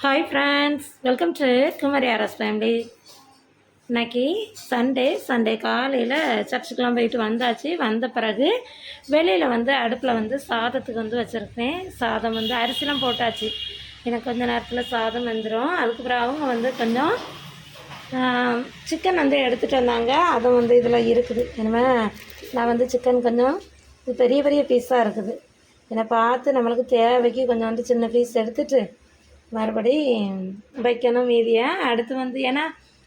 Hi friends welcome to Kumari RS family இன்னைக்கு Sunday Sunday காலையில் சர்ச்சுக்கெலாம் போயிட்டு வந்தாச்சு. வந்த பிறகு வெளியில் வந்து அடுப்பில் வந்து சாதத்துக்கு வந்து வச்சுருக்கேன் சாதம் வந்து அரிசிலாம் போட்டாச்சு. எனக்கு கொஞ்ச நேரத்தில் சாதம் வந்துடும் அதுக்கப்புறம் அவங்க வந்து கொஞ்சம் சிக்கன் வந்து எடுத்துகிட்டு வந்தாங்க. அதுவும் வந்து இதில் இருக்குது. இனிமே நான் வந்து சிக்கன் கொஞ்சம் இது பெரிய பெரிய பீஸாக இருக்குது. என்னை பார்த்து நம்மளுக்கு தேவைக்கு கொஞ்சம் வந்து சின்ன பீஸ் எடுத்துகிட்டு மறுபடி வைக்கணும் மீதியை. அடுத்து வந்து ஏன்னா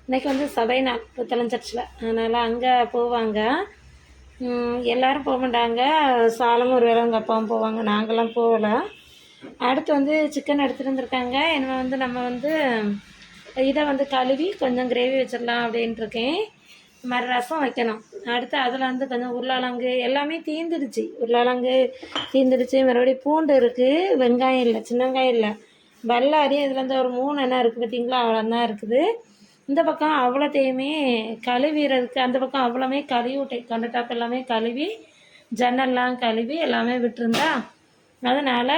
இன்னைக்கு வந்து சபை நாள் புத்தளம் சர்ச்சில் அதனால் அங்கே போவாங்க. எல்லோரும் போக மாட்டாங்க. சாலமும் ஒரு வேலை அவங்க அப்பாவும் போவாங்க. நாங்களாம் போகல. அடுத்து வந்து சிக்கன் எடுத்துகிட்டு வந்திருக்காங்க. என்ன வந்து நம்ம வந்து இதை வந்து கழுவி கொஞ்சம் கிரேவி வச்சிடலாம் அப்படின்ட்டு இருக்கேன். மறு ரசம் வைக்கணும். அடுத்து அதில் வந்து கொஞ்சம் உருளாலங்கு எல்லாமே தீந்துடுச்சு. உருளாலங்கு தீந்துடுச்சு. மறுபடியும் பூண்டு இருக்குது வெங்காயம் இல்லை சின்ன வெங்காயம் இல்லை. வல்லாரி இதில் இருந்து ஒரு மூணு எண்ணெய் இருக்குது பார்த்தீங்களா அவ்வளோதான் இருக்குது. இந்த பக்கம் அவ்வளோத்தையுமே கழுவிறதுக்கு அந்த பக்கம் அவ்வளோமே கழுவி விட்டேன் கண்ட டாப் எல்லாமே கழுவி ஜன்னல்லாம் கழுவி எல்லாமே விட்டுருந்தா அதனால்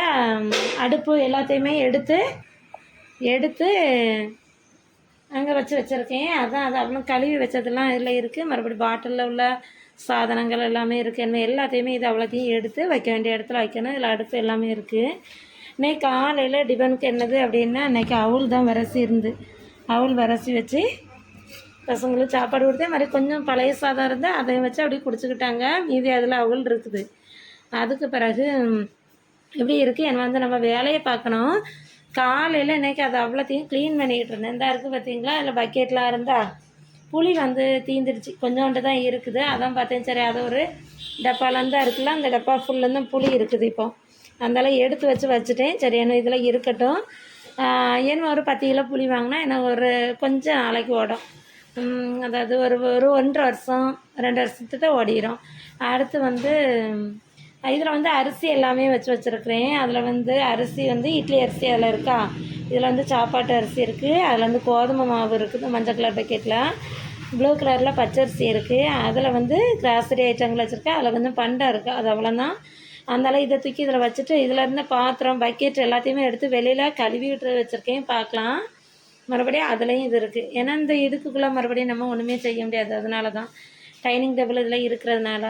அடுப்பு எல்லாத்தையுமே எடுத்து எடுத்து அங்கே வச்சு வச்சுருக்கேன். அதான் அது அவ்வளோ கழுவி வச்சதெல்லாம் இதில் இருக்குது மறுபடியும் பாட்டிலில் உள்ள சாதனங்கள் எல்லாமே இருக்குது என்ன எல்லாத்தையுமே இது அவ்வளோத்தையும் எடுத்து வைக்க வேண்டிய இடத்துல வைக்கணும். இதில் அடுப்பு எல்லாமே இருக்குது இன்னைக்கு காலையில் டிபனுக்கு என்னது அப்படின்னா இன்னைக்கு அவுள் தான் விரசி இருந்து. அவுள் விரசி வச்சு பசங்களுக்கு சாப்பாடு கொடுத்தேன். மாதிரி கொஞ்சம் பழைய சாதம் இருந்தால் அதை வச்சு அப்படியே குடிச்சுக்கிட்டாங்க. மீதி அதில் அவுள் இருக்குது. அதுக்கு பிறகு எப்படி இருக்குது என்ன வந்து நம்ம வேலையை பார்க்கணும். காலையில் இன்னைக்கு அதை அவ்வளோத்தையும் க்ளீன் பண்ணிக்கிட்டு இருந்தேன். இந்த இருக்குது பார்த்தீங்களா? இல்லை பக்கெட்லாம் இருந்தா புளி வந்து தீந்துடுச்சு. கொஞ்சோண்டு தான் இருக்குது. அதான் பார்த்தேன். சரி அது ஒரு டப்பாலேருந்து தான் இருக்குல்ல? அந்த டப்பா ஃபுல்லேருந்து புளி இருக்குது இப்போ. அதனால எடுத்து வச்சு வச்சுட்டேன். சரி என்ன இதில் இருக்கட்டும். ஆஹ் என்ன ஒரு பத்து கிலோ புளி வாங்கினா எனக்கு ஒரு கொஞ்சம் நாளைக்கு ஓடும். அதாவது ஒரு ஒரு ஒன்றரை வருஷம் ரெண்டு வருஷத்துக்கு ஓடிடும் அடுத்து வந்து இதில் வந்து அரிசி எல்லாமே வச்சு வச்சுருக்கிறேன். அதில் வந்து அரிசி வந்து இட்லி அரிசி அதில் இருக்கா? இதில் வந்து சாப்பாட்டு அரிசி இருக்குது அதில் வந்து கோதுமை மாவு இருக்குது மஞ்சள் கலர் பக்கெட்டில் ப்ளூ கலரில் பச்சரிசி இருக்குது அதில் வந்து கிராசரி ஐட்டங்கள் வச்சுருக்கேன். அதில் கொஞ்சம் பண்டை இருக்குது அது அவ்வளோதான் அதனால் இதை தூக்கி இதில் வச்சுட்டு இதில் இருந்த பாத்திரம் பக்கெட் எல்லாத்தையுமே எடுத்து வெளியில் கழுவி விட்டு வச்சுருக்கேன். பார்க்கலாம். மறுபடியும் அதுலேயும் இது இருக்குது ஏன்னா இந்த இதுக்குள்ளே மறுபடியும் நம்ம ஒன்றுமே செய்ய முடியாது. அதனால தான் டைனிங் டேபிள் இதில் இருக்கிறதுனால.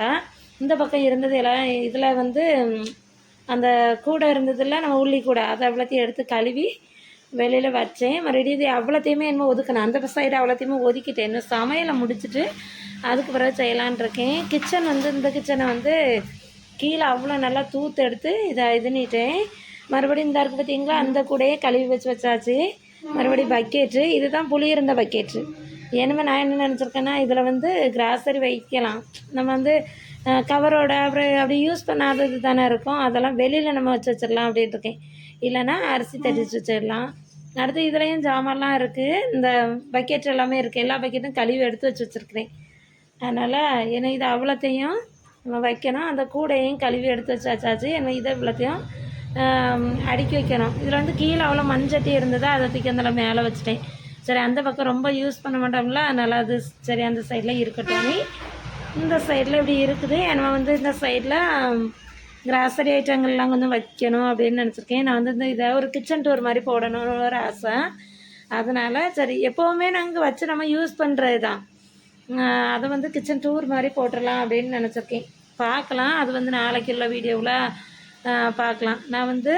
இந்த பக்கம் இருந்தது எல்லாம் இதில் வந்து அந்த கூடை இருந்ததில் நம்ம உள்ளி கூடை. அதை அவ்வளோத்தையும் எடுத்து கழுவி வெளியில் வச்சேன். மறுபடியும் இது அவ்வளோத்தையுமே என்னமோ ஒதுக்கணும். அந்த சைடு அவ்வளோத்தையுமே ஒதுக்கிட்டேன். இன்னும் சமையலை முடிச்சுட்டு அதுக்கு பிறகு செய்யலான் இருக்கேன். கிச்சன் வந்து இந்த கிச்சனை வந்து கீழே அவ்வளோ நல்லா தூத்து எடுத்து இதை இதுனிட்டேன். மறுபடியும் இந்த இருக்குது பார்த்தீங்களா? அந்த கூடையே கழுவி வச்சு வச்சாச்சு. மறுபடியும் பக்கெட்டு. இதுதான் புளி இருந்த பக்கெட்டு. ஏன்னா நான் என்ன நினச்சிருக்கேன்னா இதில் வந்து கிராசரி வைக்கலாம். நம்ம வந்து கவரோட அப்புறம் அப்படி யூஸ் பண்ணாதது தானே இருக்கும். அதெல்லாம் வெளியில் நம்ம வச்சு வச்சிடலாம் அப்படின்ட்டு இருக்கேன். இல்லைன்னா அரிசி தட்டிச்சு வச்சிடலாம். அடுத்து இதுலேயும் ஜாமான்லாம் இருக்குது இந்த பக்கெட் எல்லாமே இருக்குது எல்லா பக்கெட்டும் கழுவி எடுத்து வச்சு வச்சுருக்கிறேன். அதனால் ஏன்னா இது அவ்வளோத்தையும் வைக்கணும். அந்த கூடையும் கழுவி எடுத்து வச்சாச்சாச்சு. என்ன இதை இவ்வளோத்தையும் அடுக்கி வைக்கணும். இதில் வந்து கீழே அவ்வளோ மண்சட்டி இருந்ததா அதை தூக்கி அந்த மேலே வச்சுட்டேன். சரி அந்த பக்கம் ரொம்ப யூஸ் பண்ண மாட்டோம்ல அதனால் அது சரி அந்த சைடில் இருக்கட்டும் இந்த சைடில் இப்படி இருக்குது. நம்ம வந்து இந்த சைடில் கிராசரி ஐட்டங்கள்லாம் கொஞ்சம் வைக்கணும் அப்படின்னு நினச்சிருக்கேன். நான் வந்து இந்த இதை ஒரு கிச்சன் டூர் மாதிரி போடணும்னு ஒரு ஆசை. அதனால் சரி எப்போவுமே நாங்கள் வச்சு நம்ம யூஸ் பண்ணுறது தான் அதை வந்து கிச்சன் டூர் மாதிரி போட்டுடலாம் அப்படின்னு நினச்சிருக்கேன். பார்க்கலாம். அது வந்து நாளைக்கு உள்ள வீடியோவில் பார்க்கலாம். நான் வந்து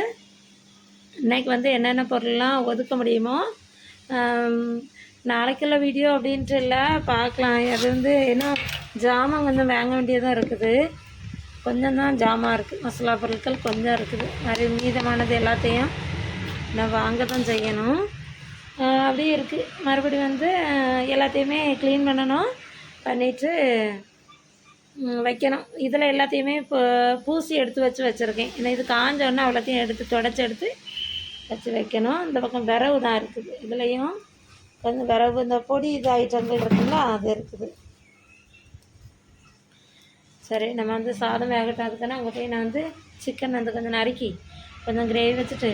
இன்னைக்கு வந்து என்னென்ன பொருள்லாம் ஒதுக்க முடியுமோ நாளைக்குள்ள வீடியோ அப்படின்ட்டு இல்லை பார்க்கலாம். அது வந்து என்ன ஜாமான் கொஞ்சம் வாங்க வேண்டியதாக இருக்குது. கொஞ்சம் தான் ஜாமான் இருக்குது மசாலா பொருட்கள் கொஞ்சம் இருக்குது. மாதிரி மீதமானது எல்லாத்தையும் நான் வாங்க தான் செய்யணும். அப்படியே இருக்குது மறுபடியும் வந்து எல்லாத்தையுமே க்ளீன் பண்ணணும். பண்ணிவிட்டு வைக்கணும். இதில் எல்லாத்தையுமே இப்போ பூசி எடுத்து வச்சு வச்சுருக்கேன். ஏன்னா இது காஞ்ச அவ்வளோத்தையும் எடுத்து தொடச்சி எடுத்து வச்சு வைக்கணும். இந்த பக்கம் விரவு தான் இருக்குது. இதுலேயும் கொஞ்சம் விரவு இந்த பொடி இது ஐட்டங்கள் இருக்குங்களா அது இருக்குது. சரி நம்ம வந்து சாதம் வேகட்டும் அதுக்குன்னா அங்கே போய் நான் வந்து சிக்கன் வந்து கொஞ்சம் நறுக்கி கொஞ்சம் கிரேவி வச்சுட்டு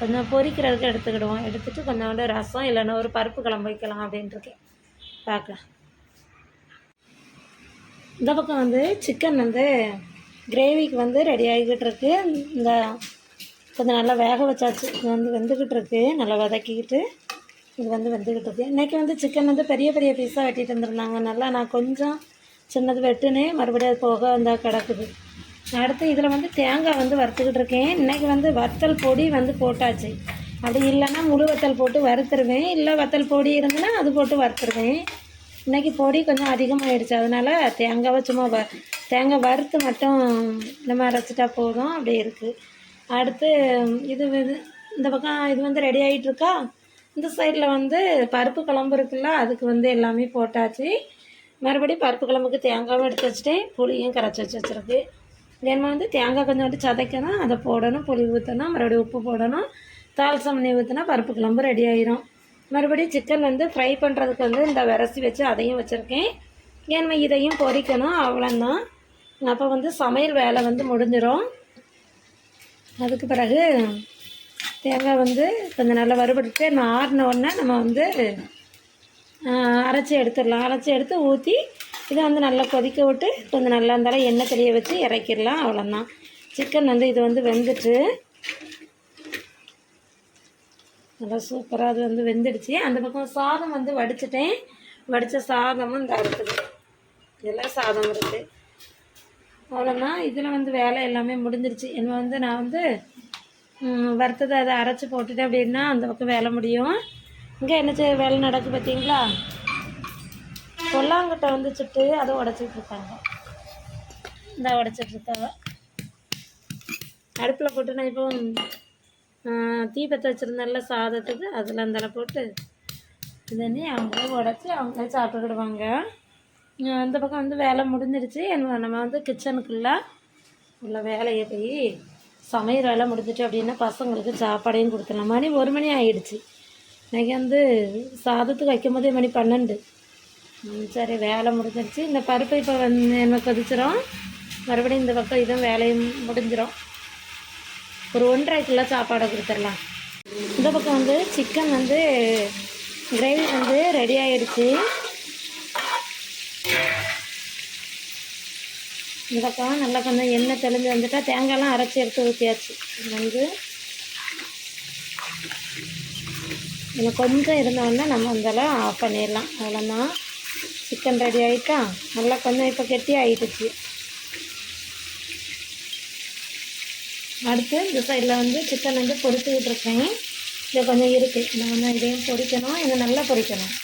கொஞ்சம் பொரிக்கிறதுக்கு எடுத்துக்கிடுவோம். எடுத்துகிட்டு கொஞ்சோண்டு ரசம் இல்லைன்னா ஒரு பருப்பு குழம்பு வைக்கலாம் அப்படின்ட்டுருக்கேன் பார்க்கலாம். இந்த பக்கம் வந்து சிக்கன் வந்து கிரேவிக்கு வந்து ரெடி ஆகிக்கிட்டு இருக்கு. இந்த கொஞ்சம் நல்லா வேக வச்சாச்சு. இது வந்து வெந்துக்கிட்டு இருக்கு. நல்லா வதக்கிக்கிட்டு இது வந்து வெந்துக்கிட்டு இருக்கு. இன்றைக்கி வந்து சிக்கன் வந்து பெரிய பெரிய பீஸாக வெட்டிட்டு வந்துருந்தாங்க நல்லா நான் கொஞ்சம் சின்னது வெட்டுனே மறுபடியும் அது போக வந்தால் கிடக்குது. அடுத்து இதில் வந்து தேங்காய் வந்து வறுத்துக்கிட்டு இருக்கேன். இன்றைக்கி வந்து வத்தல் பொடி வந்து போட்டாச்சு. அப்படி இல்லைன்னா முழு வத்தல் போட்டு வறுத்துருவேன். இல்லை வத்தல் பொடி இருந்ததுன்னா அது போட்டு வறுத்துருவேன். இன்றைக்கி பொடி கொஞ்சம் அதிகமாகிடுச்சு அதனால் தேங்காவை சும்மா வ தேங்காய் வறுத்து மட்டும் நம்ம அரைச்சிட்டா போதும். அப்படி இருக்குது அடுத்து இது இது இந்த பக்கம் இது வந்து ரெடி ஆகிட்டுருக்கா இந்த சைடில் வந்து பருப்பு குழம்பு இருக்குல்ல அதுக்கு வந்து எல்லாமே போட்டாச்சு. மறுபடியும் பருப்பு குழம்புக்கு தேங்காவும் எடுத்து வச்சுட்டேன். புளியும் கரைச்சி வச்சு வச்சுருக்கு. வேணுமா வந்து தேங்காய் கொஞ்சம் விட்டு சதைக்கணும். அதை போடணும். புளி ஊற்றணும் மறுபடியும் உப்பு போடணும். தால்சம் பண்ணி ஊற்றினா பருப்பு குழம்பு ரெடி ஆயிரும். மறுபடியும் சிக்கன் வந்து ஃப்ரை பண்ணுறதுக்கு வந்து இந்த விரசி வச்சு அதையும் வச்சுருக்கேன். ஏன்மை இதையும் பொறிக்கணும் அவ்வளோந்தான் அப்போ வந்து சமையல் வேலை வந்து முடிஞ்சிடும் அதுக்கு பிறகு தேங்காய் வந்து கொஞ்சம் நல்லா வறுபட்டுட்டு நான் ஆறின உடனே நம்ம வந்து அரைச்சி எடுத்துடலாம். அரைச்சி எடுத்து ஊற்றி இதை வந்து நல்லா கொதிக்க விட்டு கொஞ்சம் நல்லா இருந்தாலும் எண்ணெய் தெரிய வச்சு இறக்கிடலாம் அவ்வளோதான் சிக்கன் வந்து இது வந்து வெந்துட்டு நல்லா சூப்பராக அது வந்து வெந்துடுச்சு. அந்த பக்கம் சாதம் வந்து வடிச்சிட்டேன். வடித்த சாதமும் இந்த இருக்குது இதெல்லாம் சாதம் இருக்குது அவ்வளோதான் இதில் வந்து வேலை எல்லாமே முடிஞ்சிருச்சு. என்ன வந்து நான் வந்து வறுத்ததை அதை அரைச்சி போட்டுட்டேன் அப்படின்னா அந்த பக்கம் வேலை முடியும். இங்கே என்ன செய்ய வேலை நடக்கு பார்த்தீங்களா? கொல்லாங்கட்டை வந்து சுட்டு அதை உடச்சிட்டு இருக்காங்க. இந்த உடச்சிட்டு இருக்காங்க அடுப்பில் போட்டு நான் இப்போ தீபத்தை தீ சாதத்துக்கு அதில் அந்தல போட்டு இதனே அவங்களே உடச்சி அவங்களே சாப்பிட்டுக்கிடுவாங்க. அந்த இந்த பக்கம் வந்து வேலை முடிஞ்சிருச்சு. என்ன நம்ம வந்து கிச்சனுக்குள்ளே உள்ள வேலையை போய் சமையல் வேலை முடிஞ்சிட்டு அப்படின்னா பசங்களுக்கு சாப்பாடையும் கொடுத்துடலாம். மணி ஒரு மணி ஆகிடுச்சு இன்றைக்கி வந்து சாதத்துக்கு வைக்கும் போதே மணி பன்னெண்டு. சரி வேலை முடிஞ்சிருச்சு. இந்த பருப்பு இப்போ வந்து என்ன கொதிச்சிரும்? மறுபடியும் இந்த பக்கம் இதுவும் வேலையும் முடிஞ்சிடும் ஒரு ஒன்றரை கிலோ சாப்பாடை கொடுத்துடலாம். இந்த பக்கம் வந்து சிக்கன் வந்து கிரேவி வந்து ரெடி ஆகிடுச்சு இந்த பக்கம் நல்லா கொஞ்சம் எண்ணெய் தெளிஞ்சு வந்துட்டால் தேங்காயெலாம் அரைச்சி எடுத்து ஊற்றியாச்சு இது வந்து இன்னும் கொஞ்சம் இருந்தோடனே நம்ம வந்தாலும் ஆஃப் பண்ணிடலாம். அவ்வளோதான் சிக்கன் ரெடி ஆகிட்டா நல்லா கொஞ்சம் இப்போ கெட்டி ஆகிடுச்சு அடுத்து இந்த சைடில் வந்து சிக்கன் வந்து பொரிச்சுக்கிட்டு இருக்கேன். இது கொஞ்சம் இருக்குது நான் வந்து இதையும் பொரிக்கணும். இதை நல்லா பொரிக்கணும்.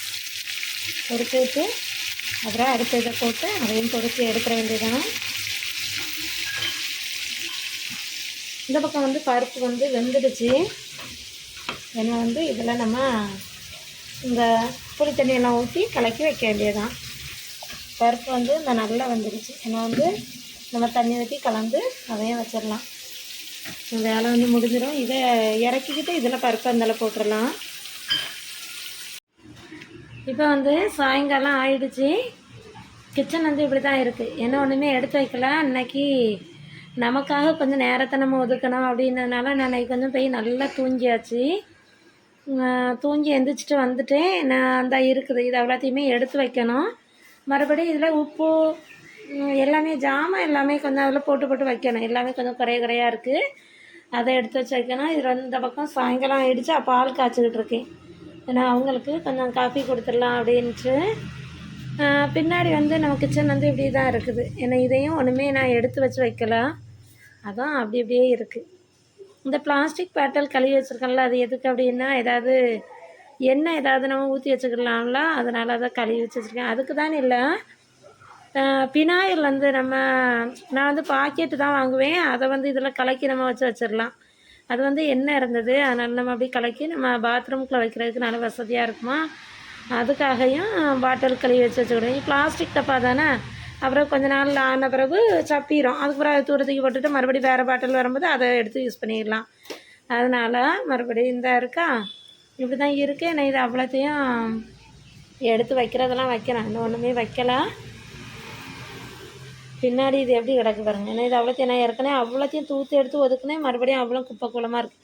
பொரிச்சு விட்டு அப்புறம் அடுத்த இதை போட்டு அதையும் பொரிச்சு எடுக்கிற வேண்டியதான் இந்த பக்கம் வந்து பருப்பு வந்து வெந்துடுச்சு. ஏன்னா வந்து இதில் நம்ம இந்த புளி தண்ணியெல்லாம் ஊற்றி கலக்கி வைக்க வேண்டியதுதான். பருப்பு வந்து இந்த நல்லா வந்துடுச்சு. ஏன்னா வந்து நம்ம தண்ணி ஊற்றி கலந்து அதையும் வச்சிடலாம். வேலை வந்து முடிஞ்சிடும் இதை இறக்கிக்கிட்டு இதில் பருப்பு அந்தளவு போட்டுடலாம். இப்போ வந்து சாயங்காலம் ஆயிடுச்சு. கிச்சன் வந்து இப்படி தான் இருக்குது என்ன ஒன்றுமே எடுத்து வைக்கல. அன்னைக்கு நமக்காக கொஞ்சம் நேரத்தை நம்ம ஒதுக்கணும் அப்படின்றதுனால நான் அன்றைக்கி கொஞ்சம் போய் நல்லா தூங்கியாச்சு. தூங்கி எந்திரிச்சிட்டு வந்துட்டேன். நான் அந்த இருக்குது. இது எல்லாத்தையுமே எடுத்து வைக்கணும். மறுபடியும் இதில் உப்பு எல்லாமே ஜாமான் எல்லாமே கொஞ்சம் அதில் போட்டு போட்டு வைக்கணும். எல்லாமே கொஞ்சம் குறைய குறையாக இருக்குது அதை எடுத்து வச்சு வைக்கணும் இது இந்த பக்கம் சாயங்காலம் ஆகிடுச்சு பால் காய்ச்சிக்கிட்டு இருக்கேன் ஏன்னா அவங்களுக்கு கொஞ்சம் காஃபி கொடுத்துடலாம் அப்படின்ட்டு பின்னாடி வந்து நம்ம கிச்சன் வந்து இப்படி தான் இருக்குது. ஏன்னா இதையும் ஒன்றுமே நான் எடுத்து வச்சு வைக்கல. அதான் அப்படி அப்படியே இருக்குது இந்த பிளாஸ்டிக் பாட்டில் கழுவி வச்சுருக்கோம்ல அது எதுக்கு அப்படின்னா ஏதாவது எண்ணெய் ஏதாவது நம்ம ஊற்றி வச்சுக்கலாம்ல. அதனால் அதை கழுவி வச்சு வச்சுருக்கேன். அதுக்கு தான் இல்லை. பினாயில் வந்து நம்ம நான் வந்து பாக்கெட்டு தான் வாங்குவேன். அதை வந்து இதில் கலக்கி நம்ம வச்சு வச்சிடலாம். அது வந்து எண்ணெய் இருந்தது. அதனால் நம்ம அப்படி கலக்கி நம்ம பாத்ரூம்குள்ளே வைக்கிறதுக்கு நல்ல வசதியாக இருக்குமா? அதுக்காகவும் பாட்டில் கழுவி வச்சு வச்சுக்கிடுவேன். பிளாஸ்டிக் டப்பா தானே? அப்புறம் கொஞ்ச நாள் ஆன பிறகு சப்பிடும் அதுக்கு பிறகு அதை தூரத்துக்கு போட்டுட்டு மறுபடியும் வேறு பாட்டில் வரும்போது அதை எடுத்து யூஸ் பண்ணிடலாம். அதனால் மறுபடியும் இந்த இருக்கா? இப்படி தான் இருக்குது நான் இது அவ்வளோத்தையும் எடுத்து வைக்கிறதெல்லாம் வைக்கிறேன். இன்னும் ஒன்றுமே வைக்கலை. பின்னாடி இது எப்படி கிடக்கு பாருங்க. ஏன்னா இது அவ்வளோத்தையும் நான் ஏற்கனவே அவ்வளோத்தையும் தூத்து எடுத்து ஒதுக்குனேன். மறுபடியும் அவ்வளோ குப்பை குளமாக இருக்குது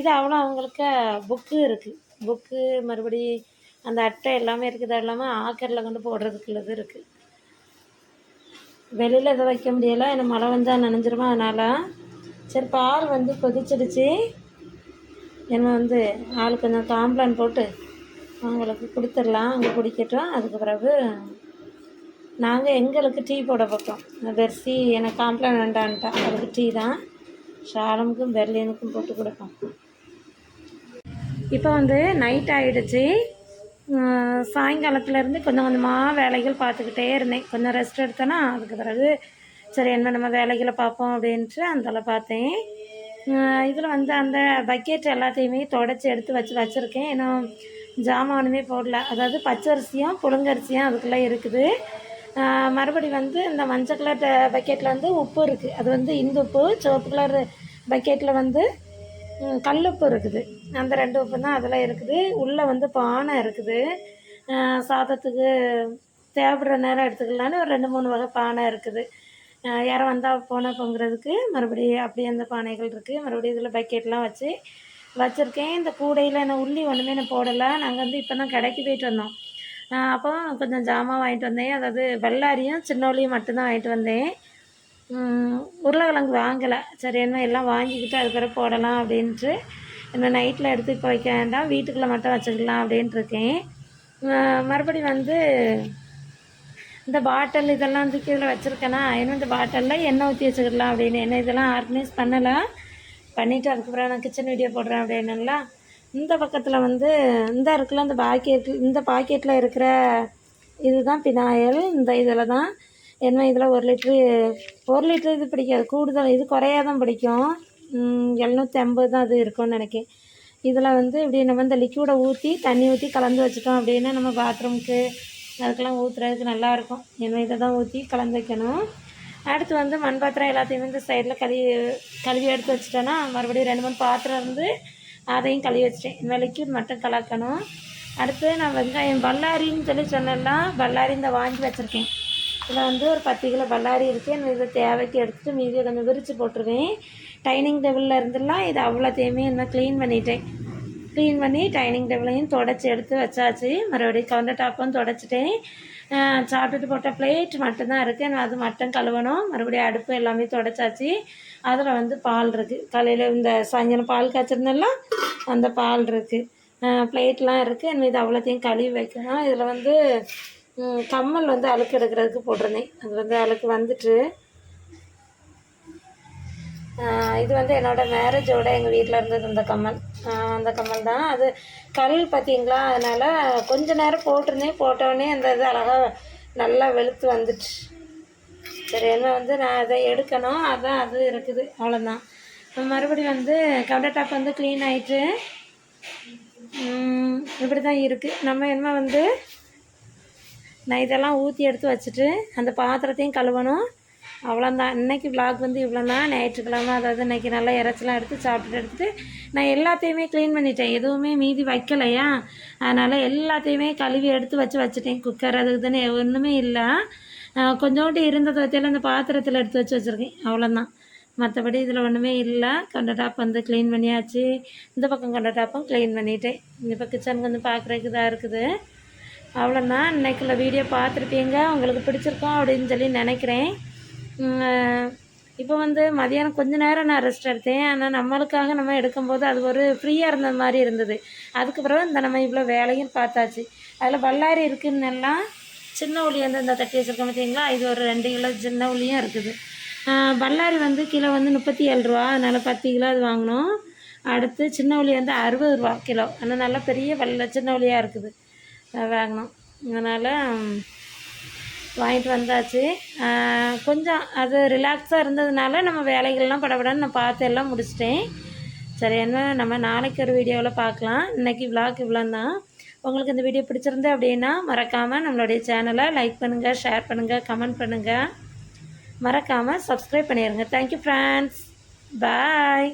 இது அவ்வளோ அவங்களுக்கு புக்கு இருக்குது புக்கு மறுபடி அந்த அட்டை எல்லாமே இருக்குது. அது இல்லாமல் ஆக்கரில் கொண்டு போடுறதுக்குள்ளது இருக்குது வெளியில் இதை வைக்க முடியலை. ஏன்னா மழை வந்தால் நினைஞ்சிருமா? அதனால் சரி பால் வந்து கொதிச்சிடுச்சு. என்ன வந்து ஆள் கொஞ்சம் காம்ப்ளான் போட்டு அவங்களுக்கு கொடுத்துடலாம். அவங்க குடிக்கட்டும். அதுக்கு பிறகு நாங்கள் எங்களுக்கு டீ போட பக்கம் பெர்சி எனக்கு காம்ப்ளான் வேண்டான்ட்டா. அதுக்கு டீ தான். ஷாலமுக்கும் பெர்லினுக்கும் போட்டு கொடுப்போம். இப்போ வந்து நைட் ஆகிடுச்சு சாயங்காலத்துலேருந்து கொஞ்சம் கொஞ்சமாக வேலைகள் பார்த்துக்கிட்டே இருந்தேன். கொஞ்சம் ரெஸ்ட் எடுத்தேன்னா அதுக்கு பிறகு சரி என்ன நம்ம வேலைகளை பார்ப்போம் அப்படின்ட்டு அந்தளவு பார்த்தேன். இதில் வந்து அந்த பக்கெட் எல்லாத்தையுமே தொடச்சி எடுத்து வச்சு வச்சுருக்கேன். இன்னும் ஜாமானுமே போடல. அதாவது பச்சரிசியும் புழுங்கரிசியும் அதுக்குள்ளே இருக்குது. மறுபடி வந்து இந்த மஞ்சள் கலர் பக்கெட்டில் வந்து உப்பு இருக்குது அது வந்து இந்து உப்பு சிவப்பு கலர் பக்கெட்டில் வந்து கல் கல்லுப்பு இருக்குது. அந்த ரெண்டு உப்பு தான் அதில் இருக்குது. உள்ளே வந்து பானை இருக்குது. சாதத்துக்கு தேவைப்படுற நேரம் எடுத்துக்கலான்னு ஒரு ரெண்டு மூணு வகை பானை இருக்குது. யாரும் வந்தால் போனால் பொங்குறதுக்கு மறுபடியும் அப்படியே அந்த பானைகள் இருக்குது மறுபடியும் இதில் பக்கெட்லாம் வச்சு வச்சுருக்கேன். இந்த கூடையில் என்ன உள்ளி ஒன்றுமே நான் போடலை. நாங்கள் வந்து இப்போ தான் கடைக்கு போயிட்டு வந்தோம். அப்போ கொஞ்சம் ஜாமான் வாங்கிட்டு வந்தேன். அதாவது வெள்ளாரியும் சின்னோலியும் மட்டும்தான் வாங்கிட்டு வந்தேன். உருளைக்கிழங்கு வாங்கலை. சரி என்ன எல்லாம் வாங்கிக்கிட்டு அது பிறகு போடலாம் அப்படின்ட்டு. இன்னும் நைட்டில் எடுத்து இப்போ வைக்க வேண்டாம். வீட்டுக்குள்ளே மட்டும் வச்சுக்கலாம் அப்படின்ட்டு இருக்கேன். மறுபடி வந்து இந்த பாட்டில் இதெல்லாம் வந்து இதில் வச்சுருக்கேனா? இன்னும் இந்த பாட்டிலில் எண்ணெய் ஊற்றி வச்சுக்கலாம் அப்படின்னு. என்ன இதெல்லாம் ஆர்கனைஸ் பண்ணலை பண்ணிவிட்டு அதுக்கப்புறம் நான் கிச்சன் வீடியோ போடுறேன் அப்படின்னுலாம் இந்த பக்கத்தில் வந்து இந்த இருக்குல்ல இந்த பாக்கெட் இந்த பாக்கெட்டில் இருக்கிற இதுதான் பினாயில். இந்த இதில் தான் என்ன இதில் ஒரு லிட்ரு ஒரு லிட்ரு இது பிடிக்காது. கூடுதல் இது குறையா தான் பிடிக்கும். எழுநூற்றி ஐம்பது தான் அது இருக்கும்னு நினைக்கிறேன் இதில் வந்து இப்படி நம்ம இந்த லிக்யூடை ஊற்றி தண்ணி ஊற்றி கலந்து வச்சுட்டோம் அப்படின்னா நம்ம பாத்ரூம்க்கு அதுக்கெல்லாம் ஊற்றுறதுக்கு நல்லாயிருக்கும் என்ன இதை தான் ஊற்றி கலந்து வைக்கணும். அடுத்து வந்து மண் பாத்திரம் எல்லாத்தையுமே இந்த சைடில் கழுவி கழுவி எடுத்து வச்சுட்டோன்னா மறுபடியும் ரெண்டு மூணு பாத்திரம் இருந்து அதையும் கழுவி வச்சிட்டேன். இந்த மட்டும் கலக்கணும். அடுத்து நான் வெங்காயம் பல்லாரின்னு சொல்லி சொன்னேன்னா பல்லாரி இந்த வாங்கி வச்சுருக்கேன். இதில் வந்து ஒரு பத்து கிலோ பல்லாரி இருக்குது எனக்கு இதை தேவைக்கு எடுத்துகிட்டு மீதியை கொஞ்சம் விரித்து போட்டுருவேன். டைனிங் டேபிளில் இருந்துலாம் இது அவ்வளோத்தையுமே இன்னும் க்ளீன் பண்ணிட்டேன். க்ளீன் பண்ணி டைனிங் டேபிளையும் தொடச்சி எடுத்து வச்சாச்சு. மறுபடியும் கவுண்டர் டாப்பும் தொடச்சிட்டேன். சாப்பிட்டுட்டு போட்ட பிளேட் மட்டும்தான் இருக்குது நான் அது மட்டும் கழுவணும். மறுபடியும் அடுப்பு எல்லாமே தொடச்சாச்சு. அதில் வந்து பால் இருக்குது காலையில் இந்த சாயங்காலம் பால் காய்ச்சிருந்தெல்லாம் அந்த பால் இருக்குது பிளேட்லாம் இருக்குது என்ன இது அவ்வளோத்தையும் கழுவி வைக்கணும். இதில் வந்து கம்மல் வந்து அழுக்கு எடுக்கிறதுக்கு போட்டிருந்தேன். அது வந்து அழுக்கு வந்துட்டு இது வந்து என்னோடய மேரேஜோட எங்கள் வீட்டில் இருந்தது இந்த கம்மல். அந்த கம்மல் தான். அது கல் பார்த்தீங்களா அதனால் கொஞ்ச நேரம் போட்டிருந்தேன் போட்டோடனே அந்த இது அழகாக நல்லா வெளுத்து வந்துட்டு சரி என்ன வந்து நான் அதை எடுக்கணும். அதான் அது இருக்குது. அவ்வளோதான் மறுபடியும் வந்து கவுண்டர் டாப் வந்து க்ளீன் ஆகிட்டு இப்படி தான் இருக்குது நம்ம என்ன வந்து நான் இதெல்லாம் ஊற்றி எடுத்து வச்சுட்டு அந்த பாத்திரத்தையும் கழுவணும். அவ்வளோதான் இன்றைக்கி vlog வந்து இவ்வளோ தான் ஞாயிற்றுக்கிழமை அதாவது இன்றைக்கி நல்லா இறைச்சலாம் எடுத்து சாப்பிட்டுட்டு எடுத்துகிட்டு நான் எல்லாத்தையுமே க்ளீன் பண்ணிட்டேன். எதுவுமே மீதி வைக்கலையா? அதனால் எல்லாத்தையுமே கழுவி எடுத்து வச்சு வச்சுட்டேன். குக்கர் அதுக்கு தானே ஒன்றுமே இல்லை. கொஞ்சோண்டு இருந்ததை வச்சாலும் அந்த பாத்திரத்தில் எடுத்து வச்சு வச்சுருக்கேன். அவ்வளோதான் மற்றபடி இதில் ஒன்றுமே இல்லை. கண்ட டாப் வந்து க்ளீன் பண்ணியாச்சு. இந்த பக்கம் கண்ட டாப்பும் க்ளீன் பண்ணிட்டேன். இப்போ கிச்சனுக்கு வந்து பார்க்குறதுக்கு தான் இருக்குது. அவ்வளோதான் இன்றைக்குள்ள வீடியோ பார்த்துருப்பீங்க. உங்களுக்கு பிடிச்சிருக்கோம் அப்படின்னு சொல்லி நினைக்கிறேன். இப்போ வந்து மதியானம் கொஞ்ச நேரம் நான் ரெஸ்ட் எடுத்தேன். ஆனால் நம்மளுக்காக நம்ம எடுக்கும்போது அது ஒரு ஃப்ரீயாக இருந்த மாதிரி இருந்தது. அதுக்கு பிறகு இந்த நம்ம இவ்வளோ வேலையும் பார்த்தாச்சு. அதில் பல்லாரி இருக்குன்னெல்லாம் சின்ன உளி வந்து இந்த தட்டி வச்சுருக்கோம் பார்த்தீங்களா இது ஒரு ரெண்டு கிலோ சின்ன உளியும் இருக்குது. வல்லாரி பல்லாரி வந்து கிலோ வந்து முப்பத்தி ஏழு ரூபா. அதனால் பத்து கிலோ அது வாங்கினோம். அடுத்து சின்ன உளி வந்து அறுபது ரூபா கிலோ. ஆனால் நல்லா பெரிய வெள்ளை சின்ன உளியாக இருக்குது. வாங்கினோம். அதனால் வாங்கிட்டு வந்தாச்சு. கொஞ்சம் அது ரிலாக்ஸாக இருந்ததுனால நம்ம வேலைகள்லாம் படபடன்னு நான் பார்த்து எல்லாம் முடிச்சிட்டேன். சரி என்ன நம்ம நாளைக்கு ஒரு வீடியோவில் பார்க்கலாம். இன்னைக்கு விளாக் இவ்வளோ தான் உங்களுக்கு இந்த வீடியோ பிடிச்சிருந்து அப்படின்னா மறக்காமல் நம்மளுடைய சேனலை லைக் பண்ணுங்கள் ஷேர் பண்ணுங்கள் கமெண்ட் பண்ணுங்கள் மறக்காமல் சப்ஸ்கிரைப் பண்ணிடுங்க தேங்க்யூ ஃப்ரெண்ட்ஸ் பாய்